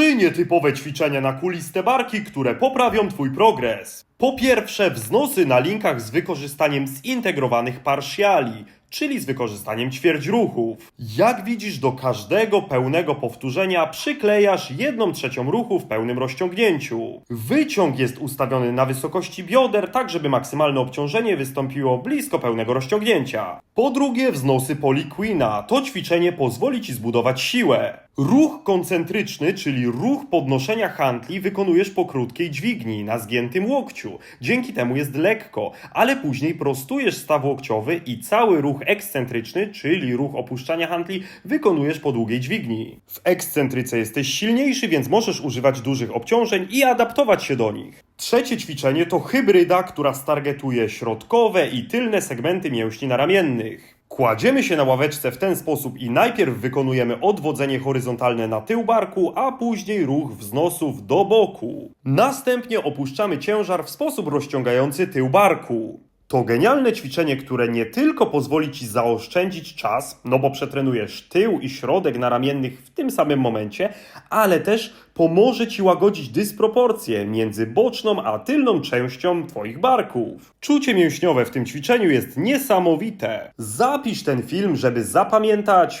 Trzy nietypowe ćwiczenia na kuliste barki, które poprawią Twój progres. Po pierwsze, wznosy na linkach z wykorzystaniem zintegrowanych partiali, czyli z wykorzystaniem ćwierć ruchów. Jak widzisz, do każdego pełnego powtórzenia przyklejasz jedną trzecią ruchu w pełnym rozciągnięciu. Wyciąg jest ustawiony na wysokości bioder, tak żeby maksymalne obciążenie wystąpiło blisko pełnego rozciągnięcia. Po drugie, wznosy poliquina. To ćwiczenie pozwoli Ci zbudować siłę. Ruch koncentryczny, czyli ruch podnoszenia handli, wykonujesz po krótkiej dźwigni na zgiętym łokciu. Dzięki temu jest lekko, ale później prostujesz staw łokciowy i cały ruch ekscentryczny, czyli ruch opuszczania handli, wykonujesz po długiej dźwigni. W ekscentryce jesteś silniejszy, więc możesz używać dużych obciążeń i adaptować się do nich. Trzecie ćwiczenie to hybryda, która stargetuje środkowe i tylne segmenty mięśni naramiennych. Kładziemy się na ławeczce w ten sposób i najpierw wykonujemy odwodzenie horyzontalne na tył barku, a później ruch wznosów do boku. Następnie opuszczamy ciężar w sposób rozciągający tył barku. To genialne ćwiczenie, które nie tylko pozwoli Ci zaoszczędzić czas, no bo przetrenujesz tył i środek naramiennych w tym samym momencie, ale też pomoże Ci łagodzić dysproporcje między boczną a tylną częścią Twoich barków. Czucie mięśniowe w tym ćwiczeniu jest niesamowite. Zapisz ten film, żeby zapamiętać